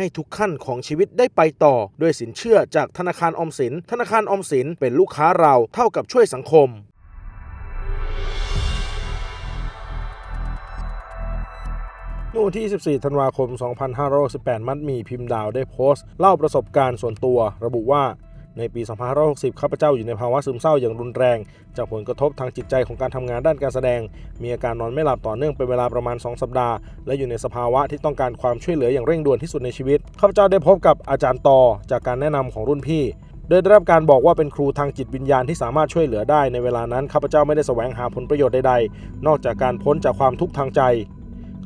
ให้ทุกขั้นของชีวิตได้ไปต่อ ด้วยสินเชื่อจากธนาคารออมสิน ธนาคารออมสินเป็นลูกค้าเราเท่ากับช่วยสังคมเมื่อวันที่24ธันวาคม 2518 มัดมีพิมพ์ดาวได้โพสต์ เล่าประสบการณ์ส่วนตัว ระบุว่า ในปี 2560 ข้าพเจ้าอยู่ในภาวะซึมเศร้าอย่างรุนแรง จากผลกระทบทางจิตใจของการทำงานด้านการแสดง มีอาการนอนไม่หลับต่อเนื่องเป็นเวลาประมาณ 2 สัปดาห์ และอยู่ในสภาวะที่ต้องการความช่วยเหลืออย่างเร่งด่วนที่สุดในชีวิต ข้าพเจ้าได้พบกับอาจารย์ตอจากการแนะนำของรุ่นพี่โดยได้รับการบอกว่าเป็นครูทางจิตวิญญาณที่สามารถช่วยเหลือได้ในเวลานั้นข้าพเจ้าไม่ได้แสวงหาผลประโยชน์ใดๆ นอกจากการพ้นจากความทุกข์ทางใจ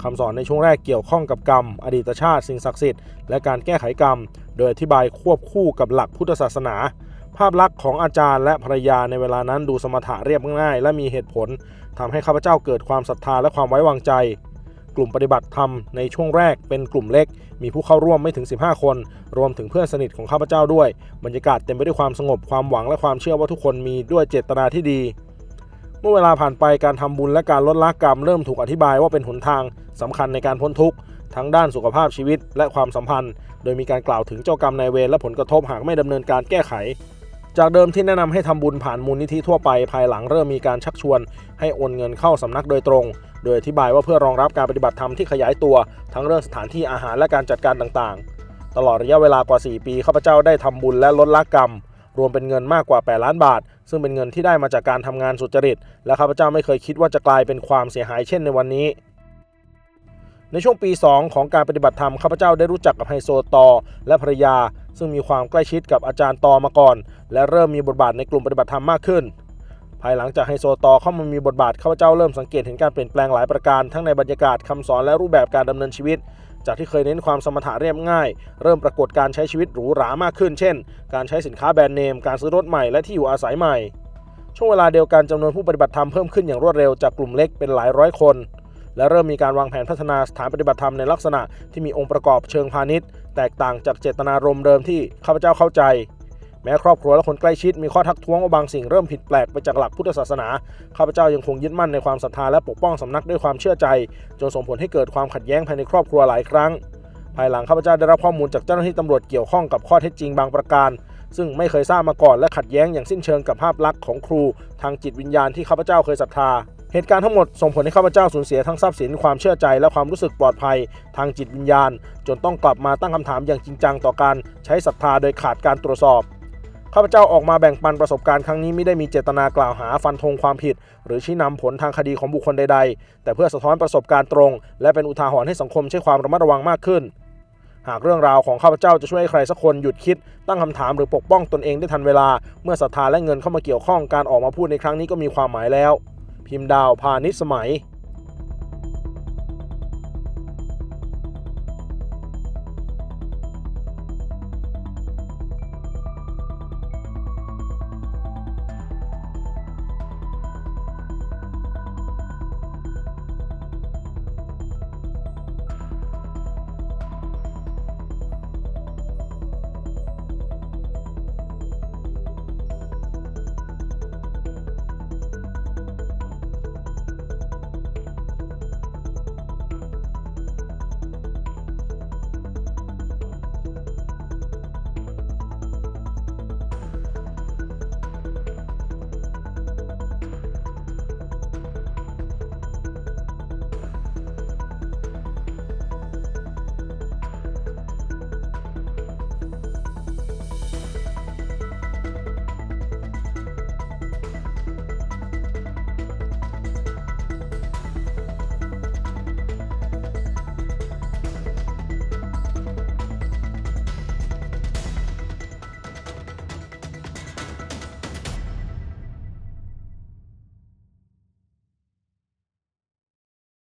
คำสอนในช่วงแรกเกี่ยวข้องกับกรรม อดีตชาติ สิ่งศักดิ์สิทธิ์ และการแก้ไขกรรม โดยอธิบายควบคู่กับหลักพุทธศาสนา ภาพลักษณ์ของอาจารย์และภรรยาในเวลานั้นดูสมถะเรียบง่าย และมีเหตุผลทำให้ข้าพเจ้าเกิดความศรัทธาและความไว้วางใจ กลุ่มปฏิบัติธรรมในช่วงแรกเป็นกลุ่มเล็ก มีผู้เข้าร่วมไม่ถึง 15 คน รวมถึงเพื่อนสนิทของข้าพเจ้าด้วย บรรยากาศเต็มไปด้วยความสงบความหวังและความเชื่อว่าทุกคนมีด้วยเจตนาที่ดีเมื่อเวลาผ่านไปการทำบุญและการลดละกรรมเริ่มถูกอธิบายว่าเป็นหนทางสำคัญในการพ้นทุกข์ ทั้งด้านสุขภาพชีวิตและความสัมพันธ์ โดยมีการกล่าวถึงเจ้ากรรมนายเวรและผลกระทบหากไม่ดำเนินการแก้ไข จากเดิมที่แนะนำให้ทำบุญผ่านมูลนิธิทั่วไป ภายหลังเริ่มมีการชักชวน ให้โอนเงินเข้าสำนักโดยตรง โดยอธิบายว่าเพื่อรองรับการปฏิบัติธรรมที่ขยายตัว ทั้งเรื่องสถานที่อาหารและการจัดการต่างๆ ตลอดระยะเวลากว่า 4 ปีข้าพเจ้าได้ทำบุญและลดละกรรมรวมเป็นเงินมากกว่า 8 ล้านบาท ซึ่งเป็นเงินที่ได้มาจากการทำงานสุจริต และข้าพเจ้าไม่เคยคิดว่าจะกลายเป็นความเสียหายเช่นในวันนี้ ในช่วงปี 2 ของการปฏิบัติธรรมข้าพเจ้าได้รู้จักกับไฮโซตอ และภรรยา ซึ่งมีความใกล้ชิดกับอาจารย์ตอมาก่อน และเริ่มมีบทบาทในกลุ่มปฏิบัติธรรมมากขึ้น ภายหลังจากไฮโซตอเข้ามามีบทบาทข้าพเจ้าเริ่มสังเกตเห็นการเปลี่ยนแปลงหลายประการทั้งในบรรยากาศคำสอนและรูปแบบการดำเนินชีวิต จากที่เคยเน้นความสมถะเรียบง่าย เริ่มปรากฏการใช้ชีวิตหรูหรามากขึ้น เช่น การใช้สินค้าแบรนด์เนมการซื้อรถใหม่และที่อยู่อาศัยใหม่ช่วงเวลาเดียวกันจำนวนผู้ปฏิบัติธรรมเพิ่มขึ้นอย่างรวดเร็วจากกลุ่มเล็กเป็นหลายร้อยคน และเริ่มมีการวางแผนพัฒนาสถานปฏิบัติธรรมในลักษณะที่มีองค์ประกอบเชิงพาณิชย์ แตกต่างจากเจตนารมณ์เดิมที่ข้าพเจ้าเข้าใจ แม้ครอบครัวและคนใกล้ชิดมีข้อทักท้วงว่าบางสิ่งเริ่มผิดแปลกไปจากหลักพุทธศาสนาข้าพเจ้ายังคงยึดมั่นในความศรัทธาและปกป้องสำนักด้วยความเชื่อใจ จนส่งผลให้เกิดความขัดแย้งภายในครอบครัวหลายครั้ง ภายหลังข้าพเจ้าได้รับข้อมูลจากเจ้าหน้าที่ตำรวจเกี่ยวข้องกับข้อเท็จจริงบางประการซึ่งไม่เคยทราบมาก่อนและขัดแย้งอย่างสิ้นเชิงกับภาพลักษณ์ของครู ทางจิตวิญญาณที่ข้าพเจ้าเคยศรัทธา เหตุการณ์ทั้งหมดส่งผลให้ข้าพเจ้าสูญเสียทั้งทรัพย์สินความเชื่อใจและความรู้สึกปลอดภัยทางจิตวิญญาณ จนต้องกลับมาตั้งคำถามอย่างจริงจังต่อการใช้ศรัทธาโดยขาดการตรวจสอบข้าพเจ้าออกมาแบ่งปันประสบการณ์ครั้งนี้ไม่ได้มีเจตนากล่าวหาฟันธงความผิด หรือชี้นำผลทางคดีของบุคคลใด ๆ แต่เพื่อสะท้อนประสบการณ์ตรง และเป็นอุทาหรณ์ให้สังคมใช้ความระมัดระวังมากขึ้น หากเรื่องราวของข้าพเจ้าจะช่วยให้ใครสักคนหยุดคิด ตั้งคำถามหรือปกป้องตนเองได้ทันเวลา เมื่อศรัทธาและเงินเข้ามาเกี่ยวข้องการออกมาพูดในครั้งนี้ก็มีความหมายแล้ว พิมพ์ดาวพาณิชสมัย